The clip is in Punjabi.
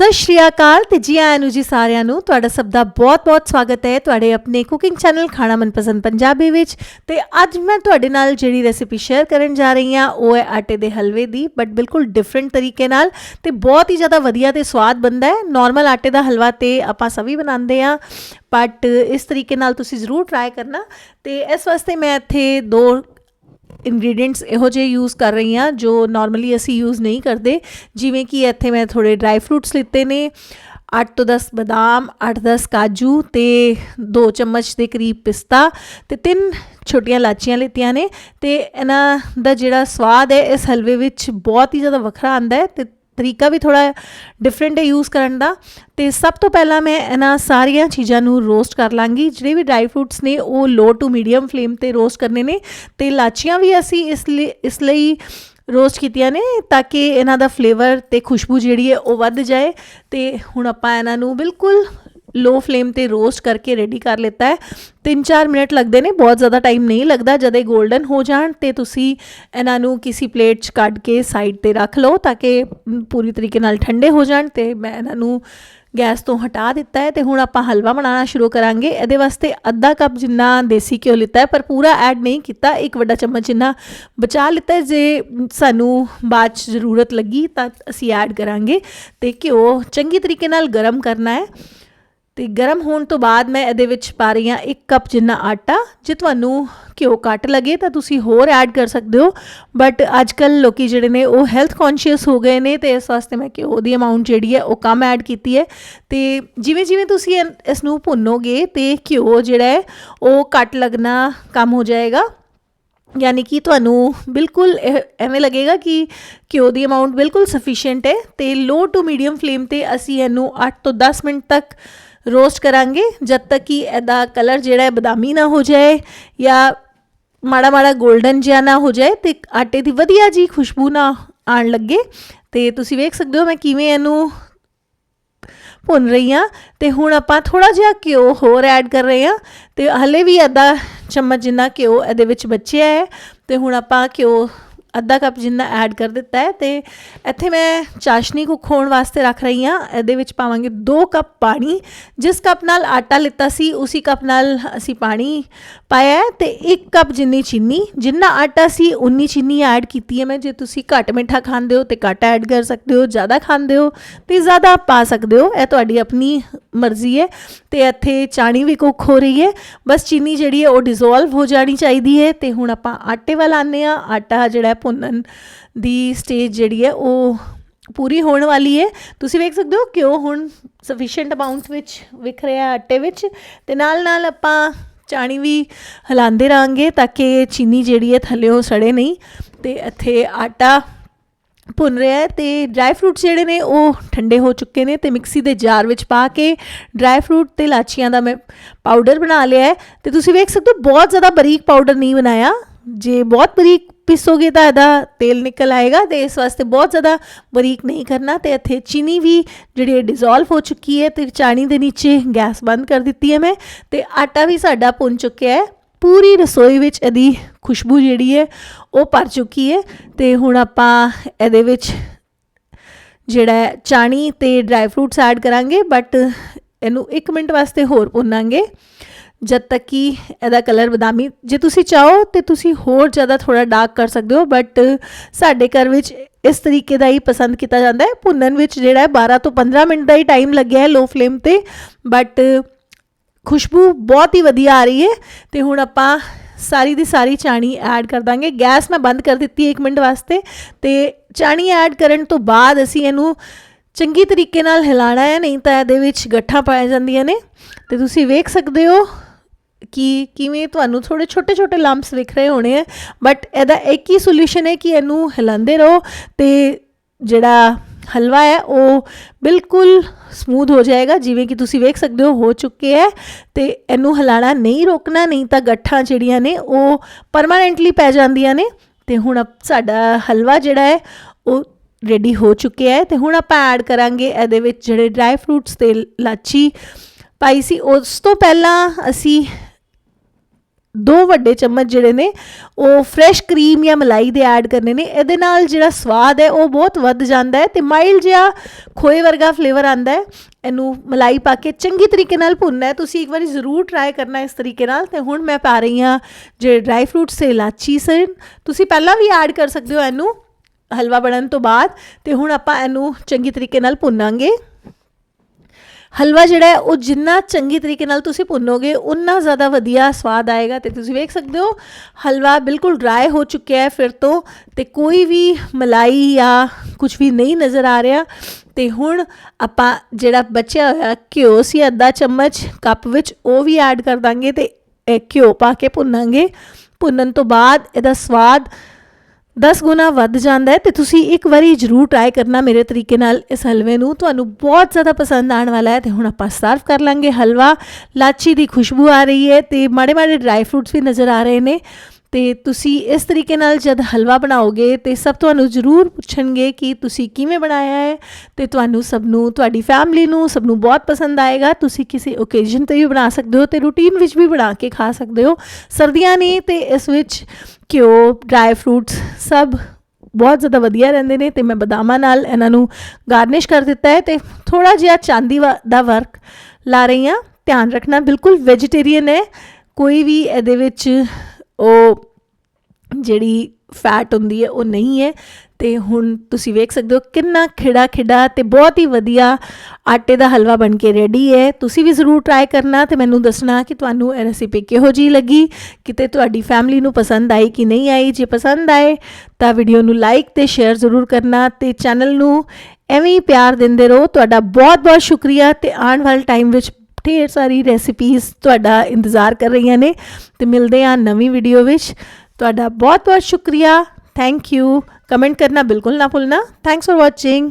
ਸਤਿ ਸ਼੍ਰੀ ਅਕਾਲ ਤੇ ਜੀ ਆਇਆਂ ਨੂੰ ਜੀ ਸਾਰਿਆਂ ਨੂੰ। ਤੁਹਾਡਾ ਸਭ ਦਾ ਬਹੁਤ-ਬਹੁਤ ਸਵਾਗਤ ਹੈ ਤੁਹਾਡੇ ਆਪਣੇ ਕੁਕਿੰਗ ਚੈਨਲ ਖਾਣਾ ਮਨਪਸੰਦ ਪੰਜਾਬੀ ਵਿੱਚ। ਤੇ ਅੱਜ ਮੈਂ ਤੁਹਾਡੇ ਨਾਲ ਜਿਹੜੀ ਰੈਸਿਪੀ ਸ਼ੇਅਰ ਕਰਨ ਜਾ ਰਹੀ ਹਾਂ, ਉਹ ਹੈ ਆਟੇ ਦੇ ਹਲਵੇ ਦੀ ਬਟ ਬਿਲਕੁਲ ਡਿਫਰੈਂਟ ਤਰੀਕੇ ਨਾਲ ਤੇ ਬਹੁਤ ਹੀ ਜ਼ਿਆਦਾ ਵਧੀਆ ਤੇ ਸਵਾਦ ਬਣਦਾ ਹੈ। ਨਾਰਮਲ ਆਟੇ ਦਾ ਹਲਵਾ ਤੇ ਆਪਾਂ ਸਭੀ ਬਣਾਉਂਦੇ ਆ ਬਟ ਇਸ ਤਰੀਕੇ ਨਾਲ ਤੁਸੀਂ ਜ਼ਰੂਰ ਟਰਾਈ ਕਰਨਾ। ਤੇ ਇਸ ਵਾਸਤੇ ਮੈਂ ਇੱਥੇ ਦੋ ਇੰਗਰੀਡੀਐਂਟਸ ਇਹੋ ਜਿਹੇ ਯੂਜ਼ ਕਰ ਰਹੀ ਹਾਂ ਜੋ ਨਾਰਮਲੀ ਅਸੀਂ ਯੂਜ਼ ਨਹੀਂ ਕਰਦੇ। ਜਿਵੇਂ ਕਿ ਇੱਥੇ ਮੈਂ ਥੋੜੇ ਡਰਾਈ ਫਰੂਟਸ ਲਿੱਤੇ ਨੇ 8 ਤੋਂ 10 ਬਦਾਮ 8-10 ਕਾਜੂ ਤੇ 2 ਚਮਚ ਦੇ ਕਰੀਬ ਪਿਸਤਾ ਤੇ ਤਿੰਨ ਛੋਟੀਆਂ ਲਾਚੀਆਂ ਲਿੱਤੀਆਂ ਨੇ ਤੇ ਇਹਨਾਂ ਦਾ ਜਿਹੜਾ ਸਵਾਦ ਹੈ, ਇਸ ਹਲਵੇ ਵਿੱਚ ਬਹੁਤ ਹੀ ਜ਼ਿਆਦਾ ਵੱਖਰਾ ਆਂਦਾ ਹੈ ਤੇ ਤਰੀਕਾ ਵੀ ਥੋੜਾ ਡਿਫਰੈਂਟ ਹੈ ਯੂਜ਼ ਕਰਨ ਦਾ। ਤੇ ਸਭ ਤੋਂ ਪਹਿਲਾਂ ਮੈਂ ਇਹਨਾਂ ਸਾਰੀਆਂ ਚੀਜ਼ਾਂ ਨੂੰ ਰੋਸਟ ਕਰ ਲਾਂਗੀ। ਜਿਹੜੇ ਵੀ ਡਰਾਈ ਫਰੂਟਸ ਨੇ, ਉਹ ਲੋ ਟੂ ਮੀਡੀਅਮ ਫਲੇਮ ਤੇ ਰੋਸਟ ਕਰਨੇ ਨੇ। ਤੇ ਇਲਾਚੀਆਂ ਵੀ ਅਸੀਂ ਇਸ ਲਈ ਇਸ ਲਈ ਰੋਸਟ ਕੀਤੀਆਂ ਨੇ ਤਾਂ ਕਿ ਇਹਨਾਂ ਦਾ ਫਲੇਵਰ ਤੇ ਖੁਸ਼ਬੂ ਜਿਹੜੀ ਹੈ ਉਹ ਵੱਧ ਜਾਏ। ਤੇ ਹੁਣ ਆਪਾਂ ਇਹਨਾਂ ਨੂੰ ਬਿਲਕੁਲ ਲੋ ਫਲੇਮ ਤੇ ਰੋਸਟ ਕਰਕੇ ਰੈਡੀ ਕਰ ਲਿੱਤਾ ਹੈ। 3-4 ਮਿੰਟ ਲੱਗਦੇ ਨੇ, ਬਹੁਤ ਜ਼ਿਆਦਾ ਟਾਈਮ ਨਹੀਂ ਲੱਗਦਾ। ਜਦ ਇਹ 골ਡਨ ਹੋ ਜਾਣ ਤੇ ਤੁਸੀਂ ਇਹਨਾਂ ਨੂੰ ਕਿਸੇ ਪਲੇਟ 'ਚ ਕੱਢ ਕੇ ਸਾਈਡ ਤੇ ਰੱਖ ਲਓ ਤਾਂ ਕਿ ਪੂਰੀ ਤਰੀਕੇ ਨਾਲ ਠੰਡੇ ਹੋ ਜਾਣ ਤੇ ਮੈਂ ਇਹਨਾਂ ਨੂੰ ਗੈਸ ਤੋਂ ਹਟਾ ਦਿੱਤਾ ਹੈ ਤੇ ਹੁਣ ਆਪਾਂ ਹਲਵਾ ਬਣਾਉਣਾ ਸ਼ੁਰੂ ਕਰਾਂਗੇ। ਇਹਦੇ ਵਾਸਤੇ ਅੱਧਾ ਕੱਪ ਜਿੰਨਾ ਦੇਸੀ ਘਿਓ ਲਿੱਤਾ ਹੈ, ਪਰ ਪੂਰਾ ਐਡ ਨਹੀਂ ਕੀਤਾ। ਇੱਕ ਵੱਡਾ ਚਮਚ ਜਿੰਨਾ ਬਚਾ ਲਿੱਤਾ ਜੇ ਸਾਨੂੰ ਬਾਅਦ 'ਚ ਜ਼ਰੂਰਤ ਲੱਗੀ ਤਾਂ ਅਸੀਂ ਐਡ ਕਰਾਂਗੇ ਤੇ ਘਿਓ ਚੰਗੀ ਤਰੀਕੇ ਨਾਲ ਗਰਮ ਕਰਨਾ ਹੈ। ਤੇ ਗਰਮ ਹੋਣ ਤੋਂ ਬਾਅਦ ਮੈਂ ਇਹਦੇ ਵਿੱਚ ਪਾ ਰਹੀ ਹਾਂ 1 ਕੱਪ ਜਿੰਨਾ ਆਟਾ, ਜੇ ਤੁਹਾਨੂੰ ਘਿਓ ਘੱਟ ਲੱਗੇ ਤਾਂ ਤੁਸੀਂ ਹੋਰ ਐਡ ਕਰ ਸਕਦੇ ਹੋ। ਬਟ ਅੱਜ ਕੱਲ ਲੋਕੀ ਜਿਹੜੇ ਨੇ ਉਹ ਹੈਲਥ ਕੌਨਸ਼ੀਅਸ ਹੋ ਗਏ ਨੇ ਤੇ ਇਸ ਵਾਸਤੇ ਮੈਂ ਘਿਓ ਦੀ ਅਮਾਉਂਟ ਜਿਹੜੀ ਹੈ ਉਹ ਕਮ ਐਡ ਕੀਤੀ ਹੈ। ਤੇ ਜਿਵੇਂ ਜਿਵੇਂ ਤੁਸੀਂ ਇਹ- ਇਸ ਨੂੰ ਭੁੰਨੋਗੇ ਤੇ ਘਿਓ ਜਿਹੜਾ ਹੈ ਉਹ ਘੱਟ ਲੱਗਣਾ ਕਮ ਹੋ ਜਾਏਗਾ। ਯਾਨੀ ਕਿ ਤੁਹਾਨੂੰ ਬਿਲਕੁਲ ਇਹ- ਐਵੇਂ ਲੱਗੇਗਾ ਕਿ ਘਿਓ ਦੀ ਅਮਾਉਂਟ ਬਿਲਕੁਲ ਸਫੀਸ਼ੀਐਂਟ ਹੈ ਤੇ ਲੋ ਟੂ ਮੀਡੀਅਮ ਫਲੇਮ ਤੇ ਅਸੀਂ ਇਹਨੂੰ 8 ਤੋਂ 10 ਮਿੰਟ ਤੱਕ ਰੋਸਟ ਕਰਾਂਗੇ ਜਦ ਤੱਕ ਕਿ ਇਹਦਾ ਕਲਰ ਜਿਹੜਾ ਹੈ ਬਦਾਮੀ ਨਾ ਹੋ ਜਾਏ ਜਾਂ ਮਾੜਾ ਮਾੜਾ 골ਡਨ ਜਿਹਾ ਨਾ ਹੋ ਜਾਏ ਤੇ ਆਟੇ ਦੀ ਵਧੀਆ ਜੀ ਖੁਸ਼ਬੂ ਨਾ ਆਣ ਲੱਗੇ। ਤੇ ਤੁਸੀਂ ਵੇਖ ਸਕਦੇ ਹੋ ਮੈਂ ਕਿਵੇਂ ਇਹਨੂੰ ਭੁੰਨ ਰਹੀ ਹਾਂ ਤੇ ਹੁਣ ਆਪਾਂ ਥੋੜਾ ਜਿਹਾ ਘਿਓ ਹੋਰ ਐਡ ਕਰ ਰਹੇ ਹਾਂ ਤੇ ਹਲੇ ਵੀ ਅੱਧਾ ਚਮਚ ਜਿੰਨਾ ਘਿਓ ਇਹਦੇ ਵਿੱਚ ਬਚਿਆ ਹੈ। ਤੇ ਹੁਣ ਆਪਾਂ ਘਿਓ ਅੱਧਾ ਕੱਪ ਜਿੰਨਾ ਐਡ ਕਰ ਦਿੱਤਾ ਹੈ ਤੇ ਇੱਥੇ ਮੈਂ ਚਾਸ਼ਨੀ ਕੁੱਕ ਹੋਣ ਵਾਸਤੇ ਰੱਖ ਰਹੀ ਹਾਂ। ਇਹਦੇ ਵਿੱਚ ਪਾਵਾਂਗੇ 2 ਕੱਪ ਪਾਣੀ। ਜਿਸ ਕੱਪ ਨਾਲ ਆਟਾ ਲਿੱਤਾ ਸੀ, ਉਸੇ ਕੱਪ ਨਾਲ ਅਸੀਂ ਪਾਣੀ ਪਾਇਆ ਹੈ ਤੇ 1 ਕੱਪ ਜਿੰਨੀ ਚੀਨੀ। ਜਿੰਨਾ ਆਟਾ ਸੀ, ਉਨੀ ਚੀਨੀ ਐਡ ਕੀਤੀ ਹੈ ਮੈਂ। ਜੇ ਤੁਸੀਂ ਘੱਟ ਮਿੱਠਾ ਖਾਂਦੇ ਹੋ ਤੇ ਘੱਟ ਐਡ ਕਰ ਸਕਦੇ ਹੋ, ਜ਼ਿਆਦਾ ਖਾਂਦੇ ਹੋ ਤੇ ਜ਼ਿਆਦਾ ਪਾ ਸਕਦੇ ਹੋ। ਇਹ ਤੁਹਾਡੀ ਆਪਣੀ ਮਰਜ਼ੀ ਹੈ ਤੇ ਇੱਥੇ ਚਾਣੀ ਵੀ ਕੁੱਕ ਹੋ ਰਹੀ ਹੈ। ਬਸ ਚੀਨੀ ਜਿਹੜੀ ਹੈ ਉਹ ਡਿਸੋਲਵ ਹੋ ਜਾਣੀ ਚਾਹੀਦੀ ਹੈ ਤੇ ਹੁਣ ਆਪਾਂ ਆਟੇ ਵੱਲ ਆਉਂਦੇ ਆ ਆਟਾ ਜਿਹੜਾ ਭੁੰਨਣ ਦੀ ਸਟੇਜ ਜਿਹੜੀ ਹੈ ਉਹ ਪੂਰੀ ਹੋਣ ਵਾਲੀ ਹੈ। ਤੁਸੀਂ ਵੇਖ ਸਕਦੇ ਹੋ ਕਿ ਉਹ ਹੁਣ ਸਫੀਸ਼ੀਐਂਟ ਅਮਾਉਂਟ ਵਿੱਚ ਵਿਖ ਰਿਹਾ ਆਟੇ ਵਿੱਚ ਤੇ ਨਾਲ ਨਾਲ ਆਪਾਂ ਚਾਣੀ ਵੀ ਹਿਲਾਉਂਦੇ ਰਾਂਗੇ ਤਾਂ ਕਿ ਚੀਨੀ ਜਿਹੜੀ ਹੈ ਥੱਲੇੋਂ ਸੜੇ ਨਹੀਂ ਤੇ ਇੱਥੇ ਆਟਾ ਭੁੰਨ ਰਿਹਾ ਹੈ ਤੇ ਡਰਾਈ ਫਰੂਟਸ ਜਿਹੜੇ ਨੇ ਉਹ ਠੰਡੇ ਹੋ ਚੁੱਕੇ ਨੇ ਤੇ ਮਿਕਸੀ ਦੇ ਜਾਰ ਵਿੱਚ ਪਾ ਕੇ ਡਰਾਈ ਫਰੂਟ ਤੇ ਲਾਚੀਆਂ ਦਾ ਮੈਂ ਪਾਊਡਰ ਬਣਾ ਲਿਆ ਹੈ। ਤੇ ਤੁਸੀਂ ਵੇਖ ਸਕਦੇ ਹੋ, ਬਹੁਤ ਜ਼ਿਆਦਾ ਬਰੀਕ ਪਾਊਡਰ ਨਹੀਂ ਬਣਾਇਆ। ਜੇ ਬਹੁਤ ਬਰੀਕ ਪੀਸੋਗੇ ਤਾਂ ਇਹਦਾ ਤੇਲ ਨਿਕਲ ਆਏਗਾ ਤੇ ਇਸ ਵਾਸਤੇ ਬਹੁਤ ਜ਼ਿਆਦਾ ਬਰੀਕ ਨਹੀਂ ਕਰਨਾ ਤੇ ਇੱਥੇ ਚੀਨੀ ਵੀ ਜਿਹੜੀ ਡਿਸੋਲਵ ਹੋ ਚੁੱਕੀ ਹੈ ਤੇ ਚਾਣੀ ਦੇ ਨੀਚੇ ਗੈਸ ਬੰਦ ਕਰ ਦਿੱਤੀ ਹੈ ਮੈਂ ਤੇ ਆਟਾ ਵੀ ਸਾਡਾ ਭੁੰਨ ਚੁੱਕਿਆ ਹੈ। ਪੂਰੀ ਰਸੋਈ ਵਿੱਚ ਇਹਦੀ ਖੁਸ਼ਬੂ ਜਿਹੜੀ ਹੈ, ਉਹ ਭਰ ਚੁੱਕੀ ਹੈ ਤੇ ਹੁਣ ਆਪਾਂ ਇਹਦੇ ਵਿੱਚ ਜਿਹੜਾ ਚਾਣੀ ਤੇ ਡਰਾਈ ਫਰੂਟਸ ਐਡ ਕਰਾਂਗੇ ਬਟ ਇਹਨੂੰ 1 ਮਿੰਟ ਵਾਸਤੇ ਹੋਰ ਭੁੰਨਾਂਗੇ ਜਦ ਤੱਕ ਕਿ ਇਹਦਾ ਕਲਰ ਬਦਾਮੀ, ਜੇ ਤੁਸੀਂ ਚਾਹੋ ਤੇ ਤੁਸੀਂ ਹੋਰ ਜ਼ਿਆਦਾ ਥੋੜਾ ਡਾਰਕ ਕਰ ਸਕਦੇ ਹੋ ਬਟ ਸਾਡੇ ਘਰ ਵਿੱਚ ਇਸ ਤਰੀਕੇ ਦਾ ਹੀ ਪਸੰਦ ਕੀਤਾ ਜਾਂਦਾ ਹੈ। ਭੁੰਨਣ ਵਿੱਚ ਜਿਹੜਾ ਹੈ 12 ਤੋਂ 15 ਮਿੰਟ ਦਾ ਹੀ ਟਾਈਮ ਲੱਗਿਆ ਹੈ ਲੋ ਫਲੇਮ ਤੇ ਬਟ ਖੁਸ਼ਬੂ ਬਹੁਤ ਹੀ ਵਧੀਆ ਆ ਰਹੀ ਹੈ ਤੇ ਹੁਣ ਆਪਾਂ ਸਾਰੀ ਦੀ ਸਾਰੀ ਚਾਣੀ ਐਡ ਕਰ ਦਾਂਗੇ। ਗੈਸ ਮੈਂ ਬੰਦ ਕਰ ਦਿੱਤੀ 1 ਮਿੰਟ ਵਾਸਤੇ ਤੇ ਚਾਣੀ ਐਡ ਕਰਨ ਤੋਂ ਬਾਅਦ ਅਸੀਂ ਇਹਨੂੰ ਚੰਗੀ ਤਰੀਕੇ ਨਾਲ ਹਿਲਾਣਾ ਹੈ, ਨਹੀਂ ਤਾਂ ਇਹਦੇ ਵਿੱਚ ਗੱਠਾਂ ਪਾਏ ਜਾਂਦੀਆਂ ਨੇ। ਤੇ ਤੁਸੀਂ ਵੇਖ ਸਕਦੇ ਹੋ ਕਿ ਕਿਵੇਂ ਤੁਹਾਨੂੰ ਥੋੜੇ ਛੋਟੇ ਛੋਟੇ ਲੰਪਸ ਵਿਖ ਰਹੇ ਹੋਣੇ ਆ ਬਟ ਇਹਦਾ ਇੱਕ ਹੀ ਸੋਲੂਸ਼ਨ ਹੈ ਕਿ ਇਹਨੂੰ ਹਿਲਾਉਂਦੇ ਰਹੋ ਤੇ ਜਿਹੜਾ ਹਲਵਾ ਹੈ, ਉਹ ਬਿਲਕੁਲ ਸਮੂਥ ਹੋ ਜਾਏਗਾ, ਜਿਵੇਂ ਕਿ ਤੁਸੀਂ ਵੇਖ ਸਕਦੇ ਹੋ ਹੋ ਚੁੱਕੇ ਹੈ ਤੇ ਇਹਨੂੰ ਹਿਲਾਣਾ ਨਹੀਂ ਰੋਕਣਾ, ਨਹੀਂ ਤਾਂ ਗੱਠਾਂ ਜਿਹੜੀਆਂ ਨੇ, ਉਹ ਪਰਮਾਨੈਂਟਲੀ ਪੈ ਜਾਂਦੀਆਂ ਨੇ ਤੇ ਹੁਣ ਅਪ- ਸਾਡਾ ਹਲਵਾ ਜਿਹੜਾ ਹੈ, ਉਹ ਰੈਡੀ ਹੋ ਚੁੱਕਿਆ ਹੈ ਤੇ ਹੁਣ ਆਪਾਂ ਐਡ ਕਰਾਂਗੇ ਇਹਦੇ ਵਿੱਚ ਜਿਹੜੇ ਡਰਾਈ ਫਰੂਟਸ ਤੇ ਲਾਚੀ ਪਾਈ ਸੀ, ਉਸ ਤੋਂ ਪਹਿਲਾਂ ਅਸੀਂ ਦੋ ਵੱਡੇ ਚਮਚ ਜਿਹੜੇ ਨੇ, ਉਹ ਫਰੈਸ਼ ਕਰੀਮ ਜਾਂ ਮਲਾਈ ਦੇ ਐਡ ਕਰਨੇ ਨੇ। ਇਹਦੇ ਨਾਲ ਜਿਹੜਾ ਸਵਾਦ ਹੈ, ਉਹ ਬਹੁਤ ਵੱਧ ਜਾਂਦਾ ਹੈ ਤੇ ਮਾਈਲਡ ਜਿਹਾ ਖੋਏ ਵਰਗਾ ਫਲੇਵਰ ਆਂਦਾ ਹੈ। ਇਹਨੂੰ ਮਲਾਈ ਪਾ ਕੇ ਚੰਗੀ ਤਰੀਕੇ ਨਾਲ ਭੁੰਨਣਾ ਹੈ। ਤੁਸੀਂ ਇੱਕ ਵਾਰੀ ਜ਼ਰੂਰ ਟਰਾਈ ਕਰਨਾ ਇਸ ਤਰੀਕੇ ਨਾਲ। ਤੇ ਹੁਣ ਮੈਂ ਪਾ ਰਹੀ ਹਾਂ ਜਿਹੜੇ ਡਰਾਈ ਫਰੂਟਸ ਤੇ ਇਲਾਚੀ ਸਨ। ਤੁਸੀਂ ਪਹਿਲਾਂ ਵੀ ਐਡ ਕਰ ਸਕਦੇ ਹੋ ਇਹਨੂੰ ਹਲਵਾ ਬਣਨ ਤੋਂ ਬਾਅਦ। ਤੇ ਹੁਣ ਆਪਾਂ ਇਹਨੂੰ ਚੰਗੀ ਤਰੀਕੇ ਨਾਲ ਭੁੰਨਾਂਗੇ। ਹਲਵਾ ਜਿਹੜਾ ਹੈ, ਉਹ ਜਿੰਨਾ ਚੰਗੀ ਤਰੀਕੇ ਨਾਲ ਤੁਸੀਂ ਭੁੰਨੋਗੇ, ਉਨਾ ਜ਼ਿਆਦਾ ਵਧੀਆ ਸਵਾਦ ਆਏਗਾ ਤੇ ਤੁਸੀਂ ਵੇਖ ਸਕਦੇ ਹੋ, ਹਲਵਾ ਬਿਲਕੁਲ ਡਰਾਈ ਹੋ ਚੁੱਕਿਆ ਹੈ ਫਿਰ ਤੋਂ ਤੇ ਕੋਈ ਵੀ ਮਲਾਈ ਜਾਂ ਕੁਝ ਵੀ ਨਹੀਂ ਨਜ਼ਰ ਆ ਰਿਹਾ। ਤੇ ਹੁਣ ਆਪਾਂ ਜਿਹੜਾ ਬਚਿਆ ਹੋਇਆ ਘਿਓ ਸੀ ਅੱਧਾ ਚਮਚ ਕੱਪ ਵਿੱਚ, ਉਹ ਵੀ ਐਡ ਕਰ ਦਾਂਗੇ ਤੇ ਇਹ ਘਿਓ ਪਾ ਕੇ ਭੁੰਨਾਂਗੇ। ਭੁੰਨਣ ਤੋਂ ਬਾਅਦ ਇਹਦਾ ਸਵਾਦ 10 ਗੁਣਾ ਵੱਧ ਜਾਂਦਾ ਹੈ ਤੇ ਤੁਸੀਂ ਇੱਕ ਵਾਰੀ ਜ਼ਰੂਰ ਟਰਾਈ ਕਰਨਾ ਮੇਰੇ ਤਰੀਕੇ ਨਾਲ ਇਸ ਹਲਵੇ ਨੂੰ। ਤੁਹਾਨੂੰ ਬਹੁਤ ਜ਼ਿਆਦਾ ਪਸੰਦ ਆਉਣ ਵਾਲਾ ਹੈ ਤੇ ਹੁਣ ਆਪਾਂ ਸਰਵ ਕਰ ਲਾਂਗੇ ਹਲਵਾ। ਲਾਚੀ ਦੀ ਖੁਸ਼ਬੂ ਆ ਰਹੀ ਹੈ ਤੇ ਮਾੜੇ ਮਾੜੇ ਡਰਾਈ ਫਰੂਟਸ ਵੀ ਨਜ਼ਰ ਆ ਰਹੇ ਨੇ। ਤੇ ਤੁਸੀਂ ਇਸ ਤਰੀਕੇ ਨਾਲ ਜਦ ਹਲਵਾ ਬਣਾਓਗੇ ਤੇ ਸਭ ਤੁਹਾਨੂੰ ਜ਼ਰੂਰ ਪੁੱਛਣਗੇ ਕਿ ਤੁਸੀਂ ਕਿਵੇਂ ਬਣਾਇਆ ਹੈ ਤੇ ਤੁਹਾਨੂੰ ਸਭ ਨੂੰ, ਤੁਹਾਡੀ ਫੈਮਿਲੀ ਨੂੰ ਸਭ ਨੂੰ ਬਹੁਤ ਪਸੰਦ ਆਏਗਾ। ਤੁਸੀਂ ਕਿਸੇ ਓਕੇਜ਼ਨ ਤੇ ਵੀ ਬਣਾ ਸਕਦੇ ਹੋ ਤੇ ਰੂਟੀਨ ਵਿੱਚ ਵੀ ਬਣਾ ਕੇ ਖਾ ਸਕਦੇ ਹੋ। ਸਰਦੀਆਂ ਨੇ ਤੇ ਇਸ ਵਿੱਚ ਘਿਓ ਡਰਾਈ ਫਰੂਟਸ ਸਭ ਬਹੁਤ ਜ਼ਿਆਦਾ ਵਧੀਆ ਰਹਿੰਦੇ ਨੇ ਤੇ ਮੈਂ ਬਦਾਮਾਂ ਨਾਲ ਇਹਨਾਂ ਨੂੰ ਗਾਰਨਿਸ਼ ਕਰ ਦਿੱਤਾ ਹੈ ਤੇ ਥੋੜਾ ਜਿਹਾ ਚਾਂਦੀ ਵਾ- ਦਾ ਵਰਕ ਲਾ ਰਹੀ ਹਾਂ। ਧਿਆਨ ਰੱਖਣਾ ਬਿਲਕੁਲ ਵੈਜੀਟੇਰੀਅਨ ਹੈ। ਕੋਈ ਵੀ ਇਹਦੇ ਵਿੱਚ ਉਹ ਜਿਹੜੀ ਫੈਟ ਹੁੰਦੀ ਹੈ, ਉਹ ਨਹੀਂ ਹੈ। ਤੇ ਹੁਣ ਤੁਸੀਂ ਵੇਖ ਸਕਦੇ ਹੋ ਕਿੰਨਾ ਖਿੜਾ ਖਿੜਾ ਤੇ ਬਹੁਤ ਹੀ ਵਧੀਆ ਆਟੇ ਦਾ ਹਲਵਾ ਬਣ ਕੇ ਰੈਡੀ ਹੈ। ਤੁਸੀਂ ਵੀ ਜ਼ਰੂਰ ਟਰਾਈ ਕਰਨਾ ਤੇ ਮੈਨੂੰ ਦੱਸਣਾ ਕਿ ਤੁਹਾਨੂੰ ਇਹ ਰੈਸਿਪੀ ਕਿਹੋ ਜੀ ਲੱਗੀ, ਕਿਤੇ ਤੁਹਾਡੀ ਫੈਮਿਲੀ ਨੂੰ ਪਸੰਦ ਆਈ ਕਿ ਨਹੀਂ ਆਈ। ਜੇ ਪਸੰਦ ਆਏ ਤਾਂ ਵੀਡੀਓ ਨੂੰ ਲਾਈਕ ਤੇ ਸ਼ੇਅਰ ਜ਼ਰੂਰ ਕਰਨਾ ਤੇ ਚੈਨਲ ਨੂੰ ਐਵੇਂ ਹੀ ਪਿਆਰ ਦਿੰਦੇ ਰਹੋ। ਤੁਹਾਡਾ ਬਹੁਤ ਬਹੁਤ ਸ਼ੁਕਰੀਆ ਤੇ ਆਉਣ ਵਾਲੇ ਟਾਈਮ ਵਿੱਚ ਢੇਰ ਸਾਰੀ ਰੈਸਿਪੀਜ਼ ਤੁਹਾਡਾ ਇੰਤਜ਼ਾਰ ਕਰ ਰਹੀਆਂ ਨੇ ਤੇ ਮਿਲਦੇ ਹਾਂ ਨਵੀਂ ਵੀਡੀਓ ਵਿੱਚ। ਤੁਹਾਡਾ ਬਹੁਤ ਬਹੁਤ ਸ਼ੁਕਰੀਆ। ਥੈਂਕ ਯੂ ਕਮੈਂਟ ਕਰਨਾ ਬਿਲਕੁਲ ਨਾ ਭੁੱਲਣਾ। Thanks for watching